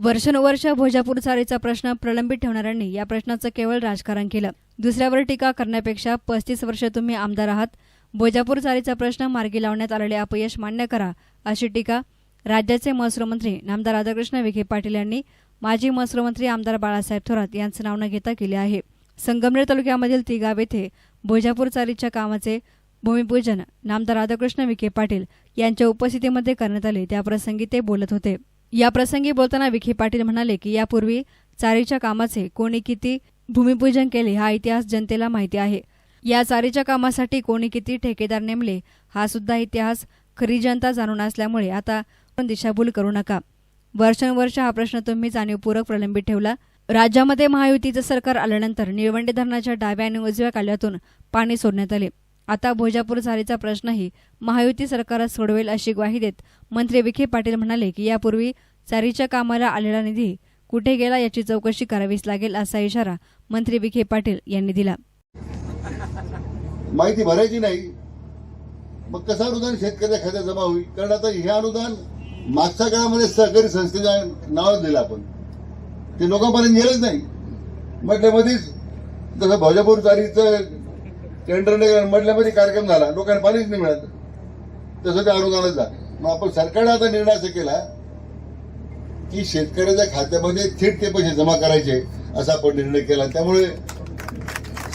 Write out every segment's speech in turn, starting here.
वर्षानुवर्ष भोजापूर चारीचा प्रश्न प्रलंबित ठेवणाऱ्यांनी या प्रश्नाचं केवळ राजकारण केलं. दुसऱ्यावर टीका करण्यापेक्षा पस्तीस वर्ष तुम्ही आमदार आहात. भोजापूर चारीचा प्रश्न मार्गी लावण्यात आलेले अपयश मान्य करा अशी टीका राज्याचे महसूल मंत्री नामदार राधाकृष्ण विखे पाटील यांनी माजी महसूल मंत्री आमदार बाळासाहेब थोरात यांचं नाव न घेता केले आहे. संगमनेर तालुक्यामधील तिगाव येथे भोजापूर चारीच्या कामाचे भूमिपूजन नामदार राधाकृष्ण विखे पाटील यांच्या उपस्थितीमध्ये करण्यात आले. त्याप्रसंगी ते बोलत होते. या प्रसंगी बोलताना विखे पाटील म्हणाले की यापूर्वी चारीच्या कामाचे कोणी किती भूमिपूजन केले हा इतिहास जनतेला माहिती आहे. या चारीच्या कामासाठी कोणी किती ठेकेदार नेमले हा सुद्धा इतिहास खरी जनता जाणून असल्यामुळे आता दिशाभूल करू नका. वर्षानुवर्ष हा प्रश्न तुम्ही जाणीवपूर्वक प्रलंबित ठेवला. राज्यामध्ये महायुतीचं सरकार आल्यानंतर निळवंडे धरणाच्या डाव्या आणि उजव्या काल्यातून पाणी सोडण्यात आले. आता भोजापूर झारीचा प्रश्नही महायुती सरकारच सोडवेल अशी ग्वाही देत मंत्री विखे पाटील म्हणाले की यापूर्वी चारीच्या कामाला आलेला निधी कुठे गेला याची चौकशी करावीच लागेल असा इशारा मंत्री विखे पाटील यांनी दिला. माहिती भरायची नाही. मग कसं अनुदान शेतकऱ्याच्या खात्यात जमा होईल? कारण आता हे अनुदान मागच्या काळामध्ये सहकारी संस्थेच्या नावात दिलं आपण. ते लोकांपर्यंत गेलंच नाही. म्हटल्यामध्येच जसं भोजापूर चारीचं टेंडर म्हटल्यामध्ये कार्यक्रम झाला लोकांना पाणीच नाही मिळालं. तसं ते अनुदानच झालं मग आपण सरकारने आता निर्णय असा केला की शेतकऱ्याच्या खात्यामध्ये थेट ते पैसे जमा करायचे असा आपण निर्णय केला. त्यामुळे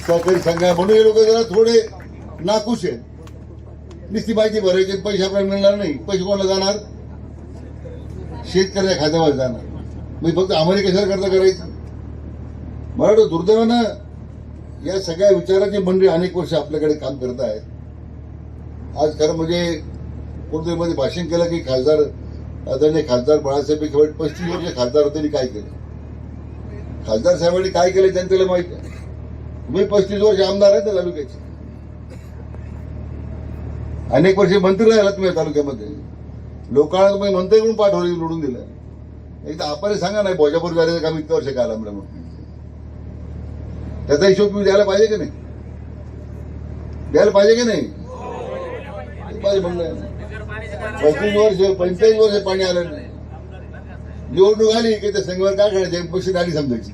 सहकारी संघा म्हणून हे लोक जरा थोडे नाखुश आहेत. नुसती माहिती भरायची पैसे आपल्याला मिळणार नाही. पैसे कोणाला जाणार? शेतकऱ्याच्या खात्यामध्ये जाणार. म्हणजे फक्त आम्हाला कशाला करता करायचं. मला वाटतं दुर्दैवानं या सगळ्या विचाराची मंडळी अनेक वर्ष आपल्याकडे काम करत आहेत. आज खरं म्हणजे कोणतरी मध्ये भाषण केलं की खासदार आदरणीय खासदार बाळासाहेब केवळ पस्तीस वर्ष खासदार होते काय केलं? खासदार साहेबांनी काय केलं जनतेला माहिती आहे तुम्ही पस्तीस वर्ष आमदार आहेत ना तालुक्याचे. अनेक वर्षे मंत्री राहिला तुम्ही तालुक्यामध्ये. लोकांना तुम्ही मंत्री म्हणून पाठवले निवडून दिलं. एकदा आपण सांगा नाही भोजापूर झाले काम इतक्या वर्ष काय आला म्हणून. त्याचा हिशोब तुम्ही द्यायला पाहिजे की नाही? द्यायला पाहिजे की नाही? पंचवीस पाहिजे वर्ष पंचेचाळीस वर्ष पाणी आलं नाही. निवडणूक आली की त्या संघावर काय करायचे? पैसे आली समजायची.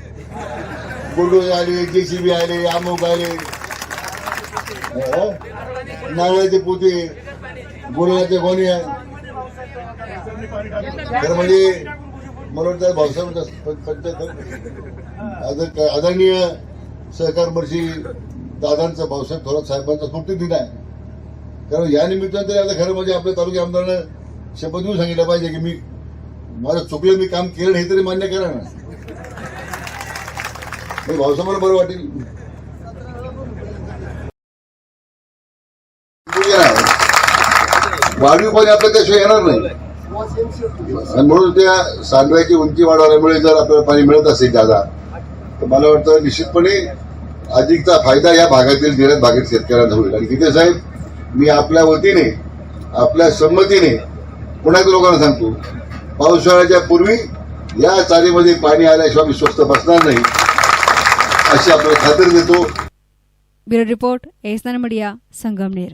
बुलडोजर आले जेसीबी आले अमुक आले. नारळाचे पोते बोलण्याचे गोण्या. तर म्हणजे मला वाटतं भाऊसाहेब पंचायत आदरणीय सहकार वर्षी दादांचा भाऊसाहेब थोरात साहेबांचा स्मृती दिन आहे. कारण या निमित्तानं तरी आता खरं म्हणजे आपल्या तालुक्या आमदारानं शपथ घेऊन सांगितलं पाहिजे की मी माझं चुकलं मी काम केलं हे तरी मान्य करा ना. भाऊसाहेबांना बरं वाटेल. वाढीव पाणी आपल्या त्याशिवाय येणार नाही. आणि म्हणून त्या सांडव्याची उंची वाढवल्यामुळे जर आपल्याला पाणी मिळत असेल दादा तर मला वाटतं निश्चितपणे अधिकचा फायदा या भागातील निर्यात भागातील शेतकऱ्यांना होईल. आणि तिथे साहेब मी आपल्या वतीने आपल्या संमतीने पुण्यात लोकांना सांगतो पावसाळ्याच्या पूर्वी या चालीमध्ये पाणी आल्याशिवाय मी स्वस्त बसणार नाही अशी आपल्याला खात्री देतो. ब्युरो रिपोर्ट एसनान मीडिया संगमनेर.